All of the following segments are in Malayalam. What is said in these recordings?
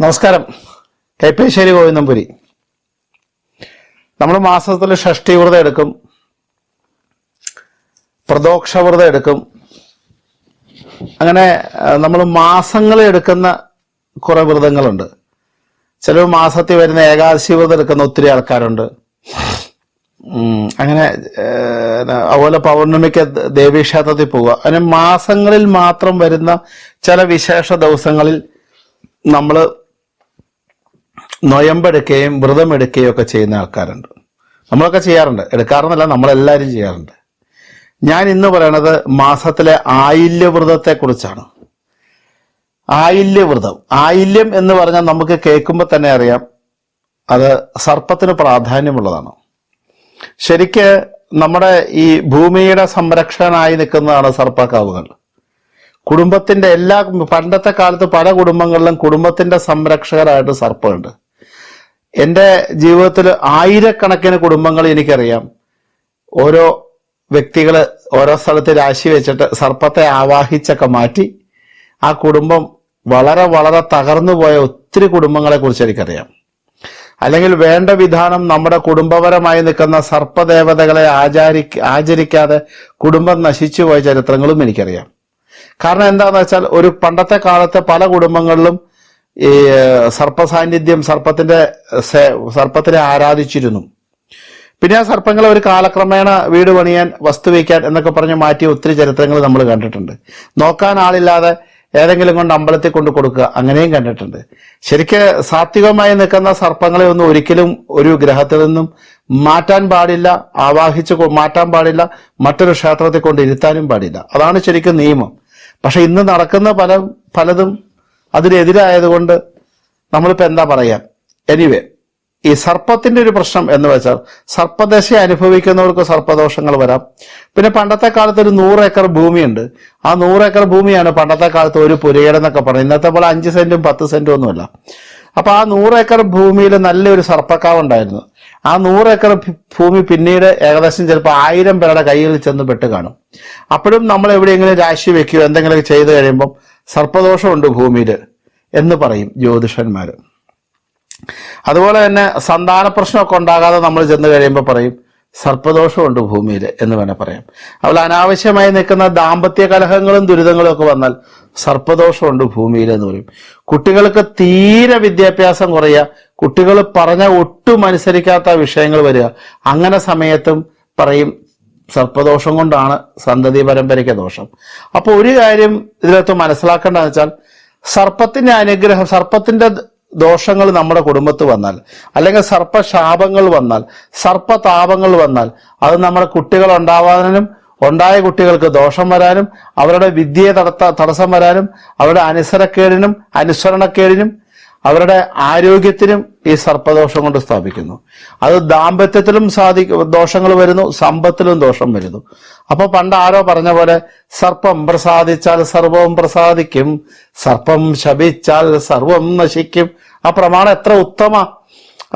നമസ്കാരം. കൈപ്പേശ്ശേരി ഗോവിന്ദംപുരി. നമ്മൾ മാസത്തിൽ ഷഷ്ടി വ്രതം എടുക്കും. പ്രദോക്ഷ വ്രതം എടുക്കും. അങ്ങനെ നമ്മൾ മാസങ്ങൾ എടുക്കുന്ന കുറെ വ്രതങ്ങളുണ്ട്. ചില മാസത്തിൽ വരുന്ന ഏകാദശി വ്രതം എടുക്കുന്ന ഒത്തിരി ആൾക്കാരുണ്ട്. അങ്ങനെ അതുപോലെ പൗർണമിക്ക് ദേവീക്ഷേത്രത്തിൽ പോവുക. അങ്ങനെ മാസങ്ങളിൽ മാത്രം വരുന്ന ചില വിശേഷ ദിവസങ്ങളിൽ നമ്മൾ നൊയമ്പെടുക്കുകയും വ്രതം എടുക്കുകയും ഒക്കെ ചെയ്യുന്ന ആൾക്കാരുണ്ട്. നമ്മളൊക്കെ ചെയ്യാറുണ്ട്. എടുക്കാറെന്നല്ല നമ്മളെല്ലാവരും ചെയ്യാറുണ്ട്. ഞാൻ ഇന്ന് പറയണത് മാസത്തിലെ ആയില്യവ്രതത്തെ കുറിച്ചാണ് ആയില്യവ്രതം. ആയില്യം എന്ന് പറഞ്ഞാൽ നമുക്ക് കേൾക്കുമ്പോൾ തന്നെ അറിയാം അത് സർപ്പത്തിന് പ്രാധാന്യമുള്ളതാണ്. ശരിക്ക് നമ്മുടെ ഈ ഭൂമിയുടെ സംരക്ഷകനായി നിൽക്കുന്നതാണ് സർപ്പക്കാവുകൾ. കുടുംബത്തിന്റെ എല്ലാ പണ്ടത്തെ കാലത്ത് പല കുടുംബങ്ങളിലും കുടുംബത്തിന്റെ സംരക്ഷകരായിട്ട് സർപ്പമുണ്ട്. എന്റെ ജീവിതത്തിൽ ആയിരക്കണക്കിന് കുടുംബങ്ങൾ എനിക്കറിയാം. ഓരോ വ്യക്തികൾ ഓരോ സ്ഥലത്ത് രാശി വെച്ചിട്ട് സർപ്പത്തെ ആവാഹിച്ചൊക്കെ മാറ്റി ആ കുടുംബം വളരെ വളരെ തകർന്നു പോയ ഒത്തിരി കുടുംബങ്ങളെ കുറിച്ച് എനിക്കറിയാം. അല്ലെങ്കിൽ വേണ്ട വിധാനം നമ്മുടെ കുടുംബപരമായി നിൽക്കുന്ന സർപ്പദേവതകളെ ആചാരി ആചരിക്കാതെ കുടുംബം നശിച്ചു പോയ ചരിത്രങ്ങളും എനിക്കറിയാം. കാരണം എന്താണെന്ന് വെച്ചാൽ ഒരു പണ്ടത്തെ കാലത്തെ പല കുടുംബങ്ങളിലും ഈ സർപ്പസാന്നിധ്യം സർപ്പ സാന്നിധ്യം സർപ്പത്തിന്റെ സർപ്പത്തിനെ ആരാധിച്ചിരുന്നു. പിന്നെ ആ സർപ്പങ്ങളെ ഒരു കാലക്രമേണ വീട് പണിയാൻ വസ്തു വയ്ക്കാൻ എന്നൊക്കെ പറഞ്ഞ് മാറ്റിയ ഒത്തിരി ചരിത്രങ്ങൾ നമ്മൾ കണ്ടിട്ടുണ്ട്. നോക്കാൻ ആളില്ലാതെ ഏതെങ്കിലും കൊണ്ട് അമ്പലത്തിൽ കൊണ്ട് കൊടുക്കുക അങ്ങനെയും കണ്ടിട്ടുണ്ട്. ശരിക്ക് സാത്വികമായി നിൽക്കുന്ന സർപ്പങ്ങളെ ഒന്നും ഒരിക്കലും ഒരു ഗ്രഹത്തിൽ നിന്നും മാറ്റാൻ പാടില്ല ആവാഹിച്ച് മാറ്റാൻ പാടില്ല മറ്റൊരു ക്ഷേത്രത്തിൽ കൊണ്ട് ഇരുത്താനും പാടില്ല. അതാണ് ശരിക്കും നിയമം. പക്ഷെ ഇന്ന് നടക്കുന്ന പല പലതും അതിനെതിരായതുകൊണ്ട് നമ്മളിപ്പോൾ എന്താ പറയാ? എനിവേ ഈ സർപ്പത്തിന്റെ ഒരു പ്രശ്നം എന്ന് വെച്ചാൽ സർപ്പദശ അനുഭവിക്കുന്നവർക്ക് സർപ്പദോഷങ്ങൾ വരാം. പിന്നെ പണ്ടത്തെ കാലത്ത് ഒരു നൂറ് ഏക്കർ ഭൂമിയുണ്ട്. ആ നൂറ് ഏക്കർ ഭൂമിയാണ് പണ്ടത്തെ കാലത്ത് ഒരു പുരയിടം പറയുന്നത്. ഇന്നത്തെ പോലെ അഞ്ച് സെന്റും പത്ത് സെന്റും ഒന്നുമല്ല. അപ്പൊ ആ നൂറ് ഏക്കർ ഭൂമിയിൽ നല്ലൊരു സർപ്പക്കാവ് ഉണ്ടായിരുന്നു. ആ നൂറ് ഏക്കർ ഭൂമി പിന്നീട് ഏകദേശം ചിലപ്പോൾ ആയിരം പേരുടെ കയ്യിൽ ചെന്ന് പെട്ട് കാണും. അപ്പോഴും നമ്മൾ എവിടെയെങ്കിലും രാശി വെക്കുകയോ എന്തെങ്കിലുമൊക്കെ ചെയ്തു കഴിയുമ്പം സർപ്പദോഷമുണ്ട് ഭൂമിയിൽ എന്ന് പറയും ജ്യോതിഷന്മാർ അതുപോലെ തന്നെ സന്താന പ്രശ്നമൊക്കെ ഉണ്ടാകാതെ നമ്മൾ ചെന്ന് കഴിയുമ്പോൾ പറയും സർപ്പദോഷമുണ്ട് ഭൂമിയിൽ എന്ന് വേണേൽ പറയാം. അതുപോലെ അനാവശ്യമായി നിൽക്കുന്ന ദാമ്പത്യ കലഹങ്ങളും ദുരിതങ്ങളും ഒക്കെ വന്നാൽ സർപ്പദോഷമുണ്ട് ഭൂമിയിൽ എന്ന് പറയും. കുട്ടികൾക്ക് തീരെ വിദ്യാഭ്യാസം കുറയുക കുട്ടികൾ പറഞ്ഞ ഒട്ടും അനുസരിക്കാത്ത വിഷയങ്ങൾ വരിക അങ്ങനെ സമയത്തും പറയും സർപ്പദോഷം കൊണ്ടാണ് സന്തതി പരമ്പരയ്ക്ക് ദോഷം. അപ്പോൾ ഒരു കാര്യം ഇതിനകത്ത് മനസ്സിലാക്കേണ്ടതെന്ന് വെച്ചാൽ സർപ്പത്തിന്റെ അനുഗ്രഹം സർപ്പത്തിന്റെ ദോഷങ്ങൾ നമ്മുടെ കുടുംബത്ത് വന്നാൽ അല്ലെങ്കിൽ സർപ്പശാപങ്ങൾ വന്നാൽ സർപ്പതാപങ്ങൾ വന്നാൽ അത് നമ്മുടെ കുട്ടികൾ ഉണ്ടാവാനും ഉണ്ടായ കുട്ടികൾക്ക് ദോഷം വരാനും അവരുടെ വിദ്യയെ തടത്ത തടസ്സം വരാനും അവരുടെ അനുസരക്കേടിനും അനുസരണക്കേടിനും അവരുടെ ആരോഗ്യത്തിനും ഈ സർപ്പദോഷം കൊണ്ട് സ്ഥാപിക്കുന്നു. അത് ദാമ്പത്യത്തിലും സാധി ദോഷങ്ങൾ വരുന്നു സമ്പത്തിലും ദോഷം വരുന്നു. അപ്പൊ പണ്ട് ആരോ പറഞ്ഞ പോലെ സർപ്പം പ്രസാദിച്ചാൽ സർവവും പ്രസാദിക്കും സർപ്പം ശപിച്ചാൽ സർവം നശിക്കും. ആ പ്രമാണം എത്ര ഉത്തമ.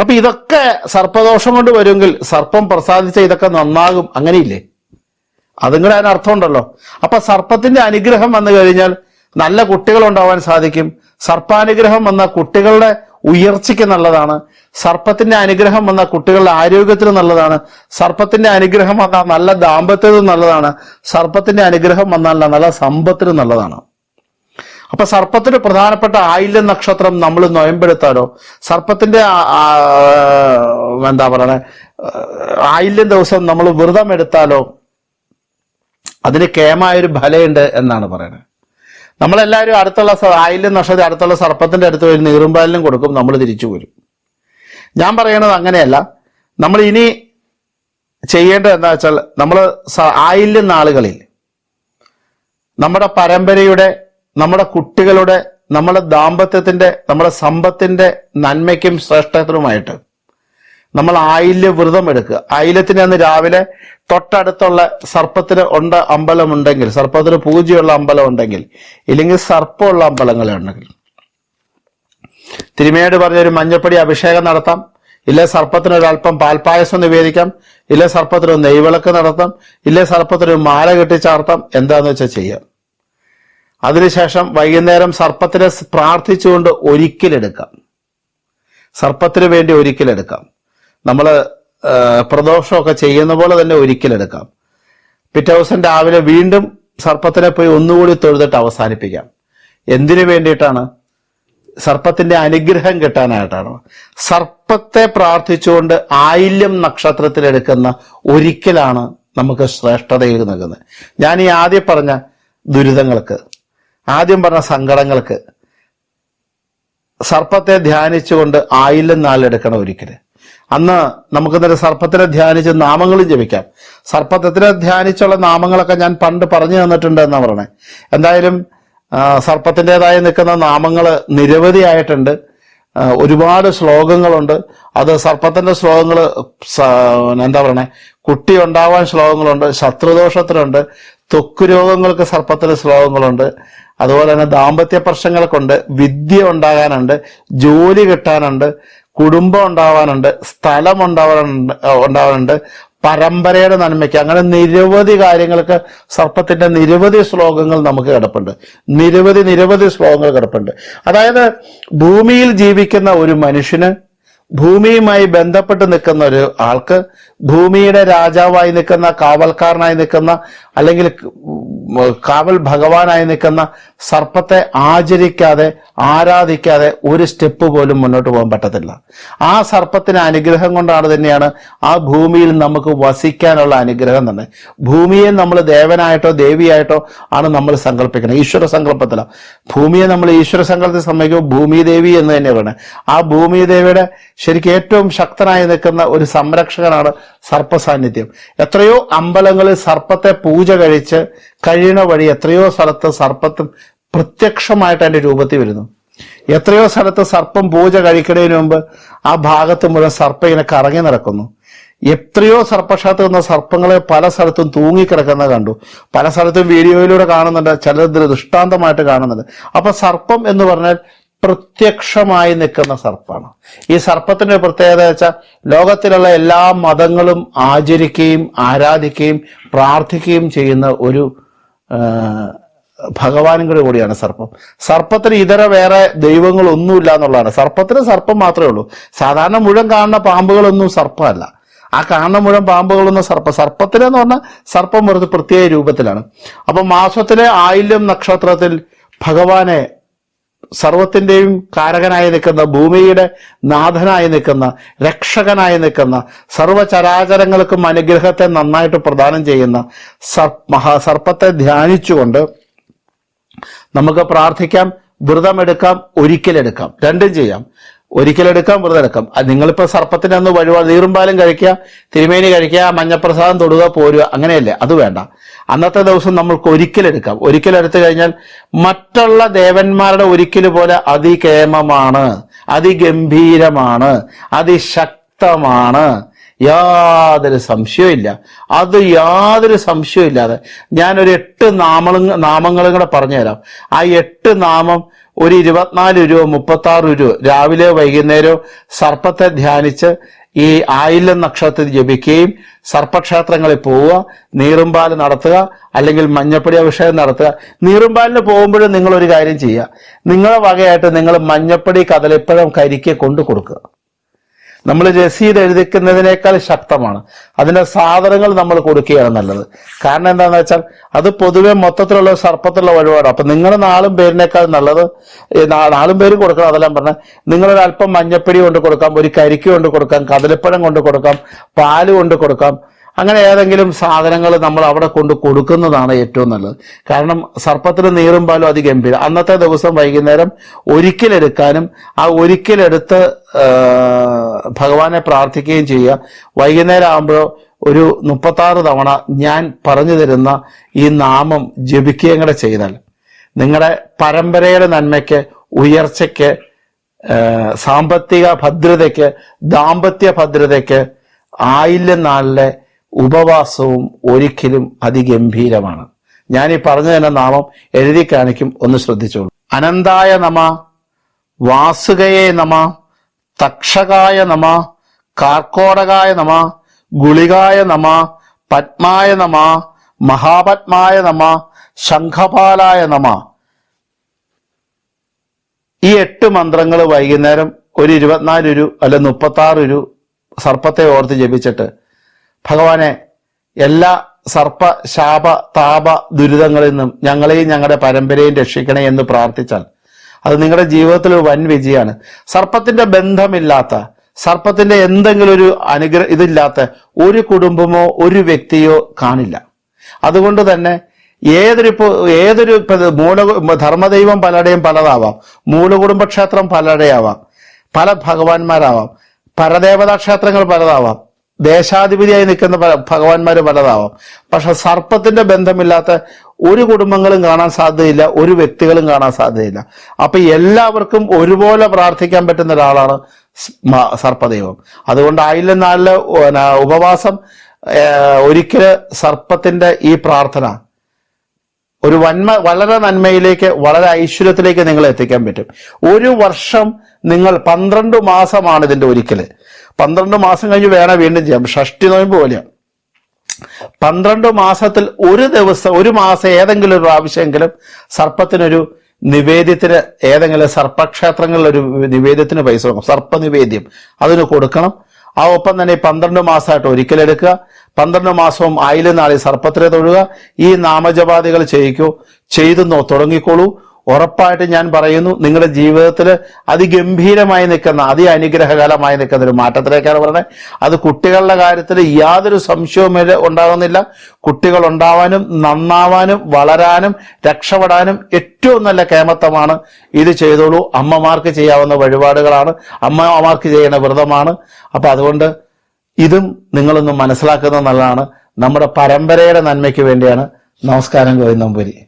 അപ്പൊ ഇതൊക്കെ സർപ്പദോഷം കൊണ്ട് വരുമെങ്കിൽ സർപ്പം പ്രസാദിച്ച ഇതൊക്കെ നന്നാകും. അങ്ങനെയില്ലേ? അതും കൂടെ അതിന് അർത്ഥമുണ്ടല്ലോ അപ്പൊ സർപ്പത്തിന്റെ അനുഗ്രഹം വന്നു കഴിഞ്ഞാൽ നല്ല കുട്ടികൾ ഉണ്ടാവാൻ സാധിക്കും. സർപ്പാനുഗ്രഹം വന്ന കുട്ടികളുടെ ഉയർച്ചയ്ക്ക് നല്ലതാണ്. സർപ്പത്തിന്റെ അനുഗ്രഹം വന്ന കുട്ടികളുടെ ആരോഗ്യത്തിന് നല്ലതാണ്. സർപ്പത്തിന്റെ അനുഗ്രഹം വന്നാൽ നല്ല ദാമ്പത്യത്തിന് നല്ലതാണ്. സർപ്പത്തിന്റെ അനുഗ്രഹം വന്നാൽ നല്ല സമ്പത്തിന് നല്ലതാണ്. അപ്പൊ സർപ്പത്തിന് പ്രധാനപ്പെട്ട ആയില്യം നക്ഷത്രം നമ്മൾ നൊയമ്പെടുത്താലോ? സർപ്പത്തിന്റെ എന്താ പറയണേ? ആയില്യം ദിവസം നമ്മൾ വ്രതം എടുത്താലോ അതിന് കേമായൊരു ഫലമുണ്ട് എന്നാണ് പറയുന്നത് നമ്മളെല്ലാവരും അടുത്തുള്ള ആയിലും നക്ഷത്രം അടുത്തുള്ള സർപ്പത്തിന്റെ അടുത്ത് ഒരു നീറുമ്പാലിനും കൊടുക്കും നമ്മൾ തിരിച്ചു വരും. ഞാൻ പറയണത് അങ്ങനെയല്ല. നമ്മൾ ഇനി ചെയ്യേണ്ടത് എന്താ വെച്ചാൽ നമ്മൾ ആയില്യം നാളുകളിൽ നമ്മുടെ പരമ്പരയുടെ നമ്മുടെ കുട്ടികളുടെ നമ്മുടെ ദാമ്പത്യത്തിന്റെ നമ്മുടെ സമ്പത്തിന്റെ നന്മയ്ക്കും ശ്രേഷ്ഠത്തിനുമായിട്ട് നമ്മൾ ആയില്യ വ്രതം എടുക്കുക. ആയില്യത്തിന് അന്ന് രാവിലെ തൊട്ടടുത്തുള്ള സർപ്പത്തിന് ഉണ്ട് അമ്പലം ഉണ്ടെങ്കിൽ സർപ്പത്തിന് പൂജയുള്ള അമ്പലം ഉണ്ടെങ്കിൽ ഇല്ലെങ്കിൽ സർപ്പമുള്ള അമ്പലങ്ങളുണ്ടെങ്കിൽ തിരുമേട് പറഞ്ഞൊരു മഞ്ഞപ്പടി അഭിഷേകം നടത്താം. ഇല്ലേ സർപ്പത്തിന് ഒരല്പം പാൽപ്പായസം നിവേദിക്കാം. ഇല്ലേ സർപ്പത്തിന് ഒരു നെയ്വിളക്ക് നടത്താം. ഇല്ലേ സർപ്പത്തിന് ഒരു മാല കെട്ടിച്ചാർത്താം എന്താന്ന് വെച്ചാൽ ചെയ്യാം. അതിനുശേഷം വൈകുന്നേരം സർപ്പത്തിനെ പ്രാർത്ഥിച്ചുകൊണ്ട് ഒരിക്കലെടുക്കാം. സർപ്പത്തിന് വേണ്ടി ഒരിക്കലെടുക്കാം. നമ്മൾ പ്രദോഷമൊക്കെ ചെയ്യുന്ന പോലെ തന്നെ ഒരിക്കലെടുക്കാം. പിറ്റേ ദിവസം രാവിലെ വീണ്ടും സർപ്പത്തിനെ പോയി ഒന്നുകൂടി തൊഴുതിട്ട് അവസാനിപ്പിക്കാം. എന്തിനു വേണ്ടിയിട്ടാണ്? സർപ്പത്തിന്റെ അനുഗ്രഹം കിട്ടാനായിട്ടാണ്. സർപ്പത്തെ പ്രാർത്ഥിച്ചുകൊണ്ട് ആയില്യം നക്ഷത്രത്തിൽ എടുക്കുന്ന ഒരിക്കലാണ് നമുക്ക് ശ്രേഷ്ഠതയിൽ നൽകുന്നത് ഞാൻ ഈ ആദ്യം പറഞ്ഞ ദുരിതങ്ങൾക്ക് ആദ്യം പറഞ്ഞ സങ്കടങ്ങൾക്ക് സർപ്പത്തെ ധ്യാനിച്ചുകൊണ്ട് ആയില്യം നാളെടുക്കണം ഒരിക്കൽ അന്ന് നമുക്ക് സർപ്പത്തിനെ ധ്യാനിച്ച് നാമങ്ങളും ജപിക്കാം. സർപ്പത്തിനെ ധ്യാനിച്ചുള്ള നാമങ്ങളൊക്കെ ഞാൻ പണ്ട് പറഞ്ഞു തന്നിട്ടുണ്ട് എന്നാ പറയണേ. എന്തായാലും സർപ്പത്തിന്റെതായി നിൽക്കുന്ന നാമങ്ങൾ നിരവധിയായിട്ടുണ്ട്. ഒരുപാട് ശ്ലോകങ്ങളുണ്ട്. അത് സർപ്പത്തിന്റെ ശ്ലോകങ്ങൾ എന്താ പറയണേ? കുട്ടി ഉണ്ടാവാൻ ശ്ലോകങ്ങളുണ്ട് ശത്രുദോഷത്തിനുണ്ട് ത്വക്ക് രോഗങ്ങൾക്ക് സർപ്പത്തിന് ശ്ലോകങ്ങളുണ്ട് അതുപോലെ തന്നെ ദാമ്പത്യ പ്രശ്നങ്ങൾക്കുണ്ട് വിദ്യ ഉണ്ടാകാനുണ്ട് ജോലി കിട്ടാനുണ്ട് കുടുംബം ഉണ്ടാവാനുണ്ട് സ്ഥലം ഉണ്ടാവാനുണ്ട് ഉണ്ടാവാനുണ്ട് പരമ്പരയുടെ നന്മയ്ക്ക്. അങ്ങനെ നിരവധി കാര്യങ്ങൾക്ക് സർപ്പത്തിന്റെ നിരവധി ശ്ലോകങ്ങൾ നമുക്ക് കിടപ്പുണ്ട്. നിരവധി നിരവധി ശ്ലോകങ്ങൾ കിടപ്പുണ്ട്. അതായത് ഭൂമിയിൽ ജീവിക്കുന്ന ഒരു മനുഷ്യന് ഭൂമിയുമായി ബന്ധപ്പെട്ട് നിൽക്കുന്ന ഒരു ആൾക്ക് ഭൂമിയുടെ രാജാവായി നിൽക്കുന്ന കാവൽക്കാരനായി നിൽക്കുന്ന അല്ലെങ്കിൽ കാവൽ ഭഗവാനായി നിൽക്കുന്ന സർപ്പത്തെ ആചരിക്കാതെ ആരാധിക്കാതെ ഒരു സ്റ്റെപ്പ് പോലും മുന്നോട്ട് പോകാൻ പറ്റത്തില്ല. ആ സർപ്പത്തിന് അനുഗ്രഹം കൊണ്ടാണ് തന്നെയാണ് ആ ഭൂമിയിൽ നമുക്ക് വസിക്കാനുള്ള അനുഗ്രഹം തന്നെ. ഭൂമിയെ നമ്മൾ ദേവനായിട്ടോ ദേവിയായിട്ടോ ആണ് നമ്മൾ സങ്കല്പിക്കുന്നത്. ഈശ്വര സങ്കല്പത്തില. ഭൂമിയെ നമ്മൾ ഈശ്വര സങ്കല്പത്തിൽ സമ്മതിക്കുമ്പോൾ ഭൂമി ദേവി എന്ന് തന്നെ പറയുന്നത്. ആ ഭൂമി ദേവിയുടെ ശരിക്കും ഏറ്റവും ശക്തനായി നിൽക്കുന്ന ഒരു സംരക്ഷകനാണ് സർപ്പസാന്നിധ്യം. എത്രയോ അമ്പലങ്ങളിൽ സർപ്പത്തെ പൂജ കഴിച്ച് കഴിയണ വഴി എത്രയോ സ്ഥലത്ത് സർപ്പത്തും പ്രത്യക്ഷമായിട്ട് അതിന്റെ രൂപത്തിൽ വരുന്നു. എത്രയോ സ്ഥലത്ത് സർപ്പം പൂജ കഴിക്കുന്നതിന് മുമ്പ് ആ ഭാഗത്ത് മുഴുവൻ സർപ്പം ഇങ്ങനെ കറങ്ങി നടക്കുന്നു. എത്രയോ സർപ്പക്ഷാത്ത് വന്ന സർപ്പങ്ങളെ പല സ്ഥലത്തും തൂങ്ങിക്കിടക്കുന്ന കണ്ടു. പല സ്ഥലത്തും വീഡിയോയിലൂടെ കാണുന്നുണ്ട് ചിലത് ദൃഷ്ടാന്തമായിട്ട് കാണുന്നുണ്ട്. അപ്പൊ സർപ്പം എന്ന് പറഞ്ഞാൽ പ്രത്യക്ഷമായി നിൽക്കുന്ന സർപ്പാണ്. ഈ സർപ്പത്തിന്റെ പ്രത്യേകത വെച്ചാൽ ലോകത്തിലുള്ള എല്ലാ മതങ്ങളും ആചരിക്കുകയും ആരാധിക്കുകയും പ്രാർത്ഥിക്കുകയും ചെയ്യുന്ന ഒരു ഭഗവാനും കൂടെ കൂടിയാണ് സർപ്പം. സർപ്പത്തിന് ഇതര വേറെ ദൈവങ്ങളൊന്നുമില്ല എന്നുള്ളതാണ്. സർപ്പത്തിന് സർപ്പം മാത്രമേ ഉള്ളൂ. സാധാരണ മുഴുവൻ കാണുന്ന പാമ്പുകളൊന്നും സർപ്പമല്ല. ആ കാണുന്ന മുഴുവൻ പാമ്പുകളൊന്നും സർപ്പ സർപ്പത്തിനെന്ന് പറഞ്ഞാൽ സർപ്പം വെറുതെ പ്രത്യേക രൂപത്തിലാണ്. അപ്പൊ മാസത്തിലെ ആയില്യം നക്ഷത്രത്തിൽ ഭഗവാനെ സർവത്തിന്റെയും കാരകനായി നിൽക്കുന്ന ഭൂമിയുടെ നാഥനായി നിൽക്കുന്ന രക്ഷകനായി നിൽക്കുന്ന സർവചരാചരങ്ങൾക്കും അനുഗ്രഹത്തെ നന്നായിട്ട് പ്രദാനം ചെയ്യുന്ന സർ മഹാസർപ്പത്തെ ധ്യാനിച്ചുകൊണ്ട് നമുക്ക് പ്രാർത്ഥിക്കാം വ്രതമെടുക്കാം ഒരിക്കലെടുക്കാം. രണ്ടും ചെയ്യാം. ഒരിക്കലെടുക്കാം വ്രതം എടുക്കാം നിങ്ങളിപ്പോൾ സർപ്പത്തിന് അന്ന് വഴിപാട് നീറുമ്പാലും കഴിക്കുക തിരുമേനി കഴിക്കുക മഞ്ഞപ്രസാദം തൊടുക പോരുക അങ്ങനെയല്ലേ? അത് വേണ്ട. അന്നത്തെ ദിവസം നമ്മൾക്ക് ഒരിക്കലെടുക്കാം. ഒരിക്കലെടുത്തു കഴിഞ്ഞാൽ മറ്റുള്ള ദേവന്മാരുടെ ഒരിക്കൽ പോലെ അതികേമമാണ് അതിഗംഭീരമാണ് അതിശക്തമാണ്. യാതൊരു സംശയവും ഇല്ല. അത് യാതൊരു സംശയവും ഇല്ലാതെ ഞാനൊരു എട്ട് നാമങ്ങളും നാമങ്ങളും കൂടെ പറഞ്ഞുതരാം. ആ എട്ട് നാമം ഒരു ഇരുപത്തിനാല് രൂപ മുപ്പത്തി ആറ് രൂപ രാവിലെയോ വൈകുന്നേരവും സർപ്പത്തെ ധ്യാനിച്ച് ഈ ആയില്യം നക്ഷത്രത്തിൽ ജപിക്കുകയും സർപ്പക്ഷേത്രങ്ങളിൽ പോവുക നീറുംപാൽ നടത്തുക അല്ലെങ്കിൽ മഞ്ഞപ്പൊടി അഭിഷേകം നടത്തുക. നീറുംപാലിന് പോകുമ്പോഴും നിങ്ങൾ ഒരു കാര്യം ചെയ്യുക. നിങ്ങളെ വകയായിട്ട് നിങ്ങൾ മഞ്ഞപ്പൊടി കദളിപ്പഴം കരിക്ക് കൊണ്ടു കൊടുക്കുക നമ്മൾ രസീത് എഴുതിക്കുന്നതിനേക്കാൾ ശക്തമാണ്. അതിന്റെ സാധനങ്ങൾ നമ്മൾ കൊടുക്കുകയാണ് നല്ലത്. കാരണം എന്താണെന്ന് വെച്ചാൽ അത് പൊതുവെ മൊത്തത്തിലുള്ള സർപ്പത്തിലുള്ള വഴിപാടാണ് അപ്പൊ നിങ്ങൾ നാളും പേരിനേക്കാൾ നല്ലത് നാളും പേര് കൊടുക്കണം അതെല്ലാം പറഞ്ഞ നിങ്ങളൊരു അല്പം മഞ്ഞപ്പൊടി കൊണ്ട് കൊടുക്കാം ഒരു കരിക്ക് കൊണ്ട് കൊടുക്കാം കദളിപ്പഴം കൊണ്ട് കൊടുക്കാം പാൽ കൊണ്ട് കൊടുക്കാം അങ്ങനെ ഏതെങ്കിലും സാധനങ്ങൾ നമ്മൾ അവിടെ കൊണ്ട് കൊടുക്കുന്നതാണ് ഏറ്റവും നല്ലത്. കാരണം സർപ്പത്തിന് നീറും പാലും അതിഗംഭീരം. അന്നത്തെ ദിവസം വൈകുന്നേരം ഒരിക്കലെടുക്കാനും ആ ഒരിക്കലെടുത്ത് ഭഗവാനെ പ്രാർത്ഥിക്കുകയും ചെയ്യുക. വൈകുന്നേരം ആകുമ്പോൾ ഒരു മുപ്പത്താറ് തവണ ഞാൻ പറഞ്ഞു തരുന്ന ഈ നാമം ജപിക്കുകയും കൂടെ ചെയ്താൽ നിങ്ങളുടെ പരമ്പരയുടെ നന്മയ്ക്ക് ഉയർച്ചയ്ക്ക് സാമ്പത്തിക ഭദ്രതയ്ക്ക് ദാമ്പത്യ ഭദ്രതയ്ക്ക് ആയില്യം നാളിലെ ഉപവാസവും ഒരിക്കലും അതിഗംഭീരമാണ്. ഞാൻ ഈ പറഞ്ഞു തന്നെ നാമം എഴുതി കാണിക്കും ഒന്ന് ശ്രദ്ധിച്ചോളൂ. അനന്തായ നമ വാസുകയെ നമ തക്ഷകായ നമ കാർക്കോടകായ നമ ഗുളികായ നമ പത്മായ നമ മഹാപത്മായ നമ ശംഖപാലായ നമ. ഈ എട്ട് മന്ത്രങ്ങൾ വൈകുന്നേരം ഒരു ഇരുപത്തിനാല് ഒരു അല്ലെ മുപ്പത്തി ആറ് ഒരു സർപ്പത്തെ ഓർത്ത് ജപിച്ചിട്ട് ഭഗവാനെ എല്ലാ സർപ്പ ശാപ താപ ദുരിതങ്ങളിൽ നിന്നും ഞങ്ങളെയും ഞങ്ങളുടെ പരമ്പരയും രക്ഷിക്കണേ എന്ന് പ്രാർത്ഥിച്ചാൽ അത് നിങ്ങളുടെ ജീവിതത്തിൽ ഒരു വൻ വിജയമാണ്. സർപ്പത്തിന്റെ ബന്ധമില്ലാത്ത സർപ്പത്തിന്റെ എന്തെങ്കിലും ഒരു അനുഗ്രഹ ഇതില്ലാത്ത ഒരു കുടുംബമോ ഒരു വ്യക്തിയോ കാണില്ല. അതുകൊണ്ട് തന്നെ ഏതൊരു ഏതൊരു മൂല ധർമ്മദൈവം പലരുടെയും പലതാവാം മൂലകുടുംബക്ഷേത്രം പലരുടെയാവാം പല ഭഗവാന്മാരാവാം പരദേവതാ ക്ഷേത്രങ്ങൾ പലതാവാം ദേശാധിപതിയായി നിൽക്കുന്ന ഭഗവാന്മാര് പലതാവാം. പക്ഷെ സർപ്പത്തിന്റെ ബന്ധമില്ലാത്ത ഒരു കുടുംബങ്ങളും കാണാൻ സാധ്യതയില്ല ഒരു വ്യക്തികളും കാണാൻ സാധ്യതയില്ല. അപ്പൊ എല്ലാവർക്കും ഒരുപോലെ പ്രാർത്ഥിക്കാൻ പറ്റുന്ന ഒരാളാണ് സർപ്പദൈവം. അതുകൊണ്ട് ആയില്ല നാലിൽ ഉപവാസം ഒരിക്കൽ സർപ്പത്തിന്റെ ഈ പ്രാർത്ഥന ഒരു വന്മ വളരെ നന്മയിലേക്ക് വളരെ ഐശ്വര്യത്തിലേക്ക് നിങ്ങൾ എത്തിക്കാൻ പറ്റും. ഒരു വർഷം നിങ്ങൾ പന്ത്രണ്ട് മാസമാണ് ഇതിന്റെ ഒരിക്കൽ. പന്ത്രണ്ട് മാസം കഴിഞ്ഞ് വേണം വീണ്ടും ചെയ്യാം. ഷഷ്ടി നോയമ്പ് പോലെയാണ് പന്ത്രണ്ട് മാസത്തിൽ ഒരു ദിവസം ഒരു മാസം ഏതെങ്കിലും ഒരു പ്രാവശ്യമെങ്കിലും സർപ്പത്തിനൊരു നിവേദ്യത്തിന് ഏതെങ്കിലും സർപ്പക്ഷേത്രങ്ങളിലൊരു നിവേദ്യത്തിന് പൈസ കൊടുക്കും സർപ്പ നിവേദ്യം അതിന് കൊടുക്കണം. ആ ഒപ്പം തന്നെ പന്ത്രണ്ട് മാസമായിട്ട് ഒരിക്കലെടുക്കുക പന്ത്രണ്ട് മാസവും ആയിരം നാളെ സർപ്പത്തിനെ തൊഴുക. ഈ നാമജപാദികൾ ചെയ്യിക്കൂ. ചെയ്തു തുടങ്ങിക്കോളൂ. ഉറപ്പായിട്ട് ഞാൻ പറയുന്നു നിങ്ങളുടെ ജീവിതത്തിൽ അതിഗംഭീരമായി നിൽക്കുന്ന അതി അനുഗ്രഹകാലമായി നിൽക്കുന്ന ഒരു മാറ്റത്തിലേക്കാണ് പറയുന്നത് അത് കുട്ടികളുടെ കാര്യത്തിൽ യാതൊരു സംശയവും ഉണ്ടാകുന്നില്ല. കുട്ടികൾ ഉണ്ടാവാനും നന്നാവാനും വളരാനും രക്ഷപ്പെടാനും ഏറ്റവും നല്ല കേമത്തമാണ് ഇത് ചെയ്തോളൂ. അമ്മമാർക്ക് ചെയ്യാവുന്ന വഴിപാടുകളാണ്. അമ്മമാർക്ക് ചെയ്യുന്ന വ്രതമാണ്. അപ്പൊ അതുകൊണ്ട് ഇതും നിങ്ങളൊന്ന് മനസ്സിലാക്കുന്നത് നല്ലതാണ്. നമ്മുടെ പരമ്പരയുടെ നന്മയ്ക്ക് വേണ്ടിയാണ്. നമസ്കാരം ഗോവിന്ദമ്പുരി